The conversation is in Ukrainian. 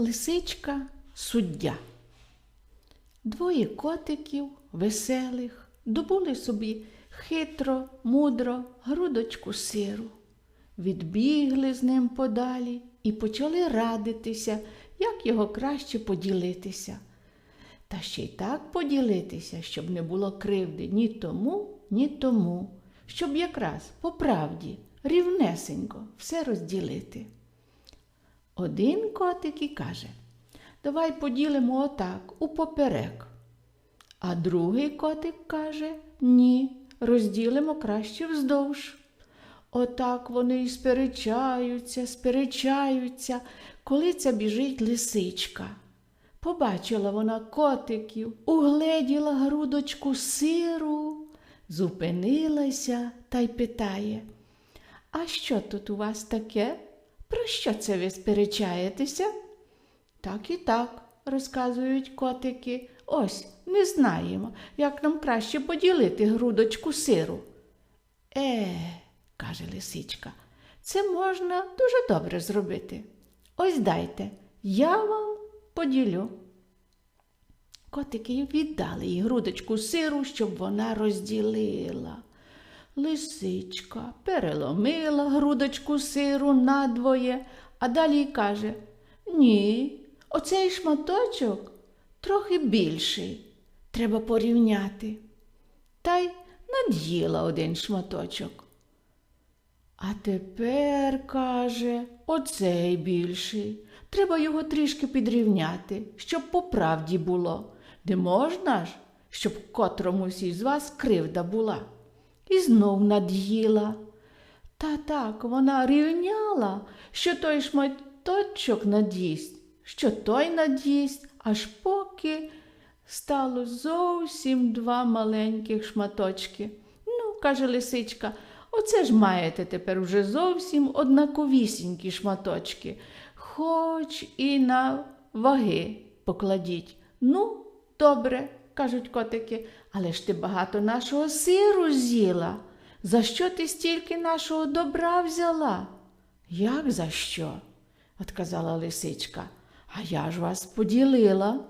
Лисичка суддя. Двоє котиків, веселих, добули собі хитро, мудро грудочку сиру. Відбігли з ним подалі і почали радитися, як його краще поділитися. Та ще й так поділитися, щоб не було кривди ні тому, ні тому, щоб якраз по правді рівнесенько все розділити. Один котик і каже, давай поділимо отак, у поперек. А другий котик каже, ні, розділимо краще вздовж. Отак вони і сперечаються, сперечаються, коли це біжить лисичка. Побачила вона котиків, угледіла грудочку сиру, зупинилася та й питає, а що тут у вас таке? Про що це ви сперечаєтеся? Так і так, розказують котики. Ось не знаємо, як нам краще поділити грудочку сиру. Е, каже лисичка, це можна дуже добре зробити. Ось дайте, я вам поділю. Котики віддали їй грудочку сиру, щоб вона розділила. Лисичка переломила грудочку сиру надвоє, а далі каже Ні, оцей шматочок трохи більший. Треба порівняти. Та й над'їла один шматочок. А тепер, каже, оцей більший. Треба його трішки підрівняти, щоб по правді було. Не можна ж, щоб котромусь із вас кривда була. І знов над'їла. Та так вона рівняла, що той шматочок над'їсть, що той над'їсть, аж поки стало зовсім два маленьких шматочки. Ну, каже лисичка, оце ж маєте тепер уже зовсім однаковісінькі шматочки, хоч і на ваги покладіть. Ну, добре, кажуть котики, але ж ти багато нашого сиру з'їла. За що ти стільки нашого добра взяла? Як за що? отказала лисичка. А я ж вас поділила.